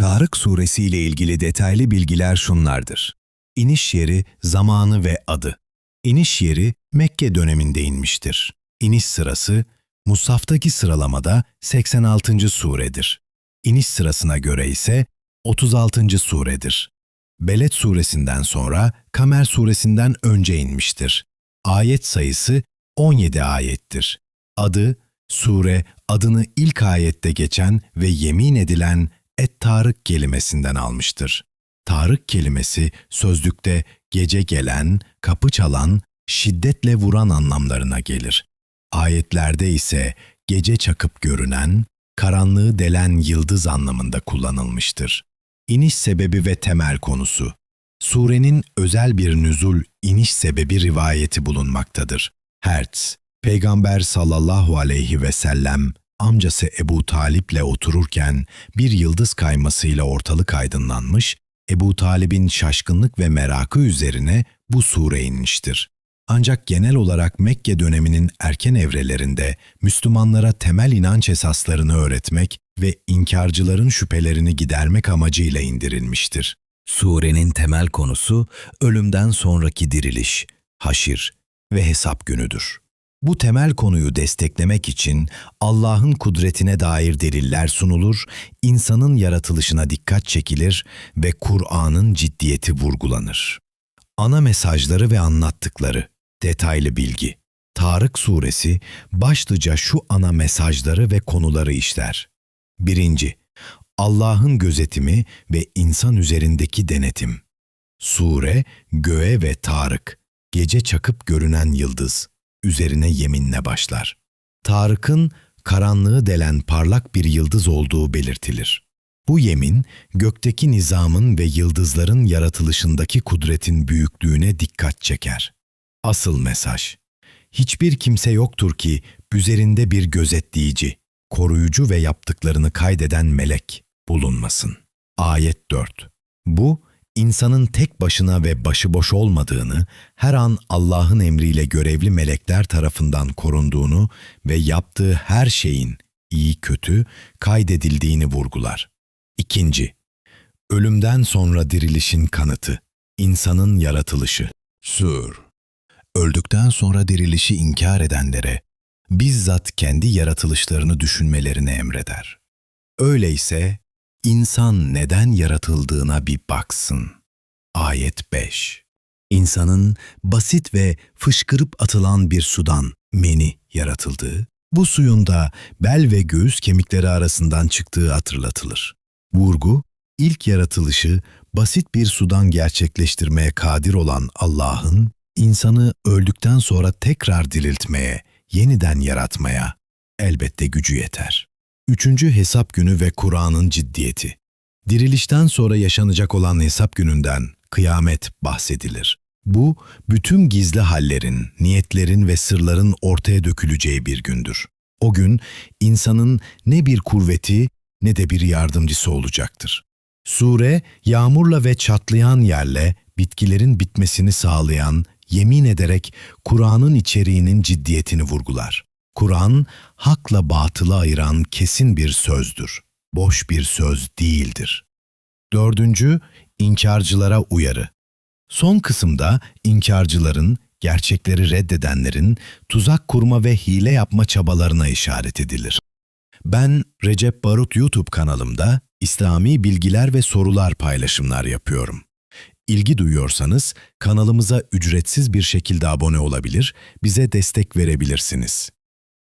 Tarık suresi ile ilgili detaylı bilgiler şunlardır. İniş yeri, zamanı ve adı. İniş yeri Mekke döneminde inmiştir. İniş sırası Musaf'taki sıralamada 86. suredir. İniş sırasına göre ise 36. suredir. Beled suresinden sonra Kamer suresinden önce inmiştir. Ayet sayısı 17 ayettir. Adı, sure adını ilk ayette geçen ve yemin edilen Et-Tarık kelimesinden almıştır. Tarık kelimesi sözlükte gece gelen, kapı çalan, şiddetle vuran anlamlarına gelir. Ayetlerde ise gece çakıp görünen, karanlığı delen yıldız anlamında kullanılmıştır. İniş sebebi ve temel konusu. Surenin özel bir nüzul iniş sebebi rivayeti bulunmaktadır. Hertz, Peygamber sallallahu aleyhi ve sellem amcası Ebu Talip'le otururken bir yıldız kaymasıyla ortalık aydınlanmış, Ebu Talib'in şaşkınlık ve merakı üzerine bu sure inmiştir. Ancak genel olarak Mekke döneminin erken evrelerinde Müslümanlara temel inanç esaslarını öğretmek ve inkarcıların şüphelerini gidermek amacıyla indirilmiştir. Surenin temel konusu ölümden sonraki diriliş, haşir ve hesap günüdür. Bu temel konuyu desteklemek için Allah'ın kudretine dair deliller sunulur, insanın yaratılışına dikkat çekilir ve Kur'an'ın ciddiyeti vurgulanır. Ana mesajları ve anlattıkları, detaylı bilgi. Tarık suresi başlıca şu ana mesajları ve konuları işler. Birinci, Allah'ın gözetimi ve insan üzerindeki denetim. Sure, göğe ve Tarık, gece çakıp görünen yıldız, üzerine yeminle başlar. Tarık'ın karanlığı delen parlak bir yıldız olduğu belirtilir. Bu yemin, gökteki nizamın ve yıldızların yaratılışındaki kudretin büyüklüğüne dikkat çeker. Asıl mesaj, hiçbir kimse yoktur ki üzerinde bir gözetleyici, koruyucu ve yaptıklarını kaydeden melek bulunmasın. Ayet 4 Bu, insanın tek başına ve başıboş olmadığını, her an Allah'ın emriyle görevli melekler tarafından korunduğunu ve yaptığı her şeyin iyi kötü kaydedildiğini vurgular. İkinci, ölümden sonra dirilişin kanıtı, insanın yaratılışı. Sur, öldükten sonra dirilişi inkar edenlere bizzat kendi yaratılışlarını düşünmelerini emreder. Öyleyse İnsan neden yaratıldığına bir baksın. Ayet 5 İnsanın basit ve fışkırıp atılan bir sudan meni yaratıldığı, bu suyun da bel ve göğüs kemikleri arasından çıktığı hatırlatılır. Vurgu, ilk yaratılışı basit bir sudan gerçekleştirmeye kadir olan Allah'ın, insanı öldükten sonra tekrar diriltmeye, yeniden yaratmaya elbette gücü yeter. Üçüncü hesap günü ve Kur'an'ın ciddiyeti. Dirilişten sonra yaşanacak olan hesap gününden, kıyamet bahsedilir. Bu, bütün gizli hallerin, niyetlerin ve sırların ortaya döküleceği bir gündür. O gün, insanın ne bir kuvveti ne de bir yardımcısı olacaktır. Sure, yağmurla ve çatlayan yerle bitkilerin bitmesini sağlayan, yemin ederek Kur'an'ın içeriğinin ciddiyetini vurgular. Kur'an, hakla batılı ayıran kesin bir sözdür. Boş bir söz değildir. Dördüncü, inkarcılara uyarı. Son kısımda inkarcıların, gerçekleri reddedenlerin tuzak kurma ve hile yapma çabalarına işaret edilir. Ben Recep Barut YouTube kanalımda İslami bilgiler ve sorular paylaşımlar yapıyorum. İlgi duyuyorsanız kanalımıza ücretsiz bir şekilde abone olabilir, bize destek verebilirsiniz.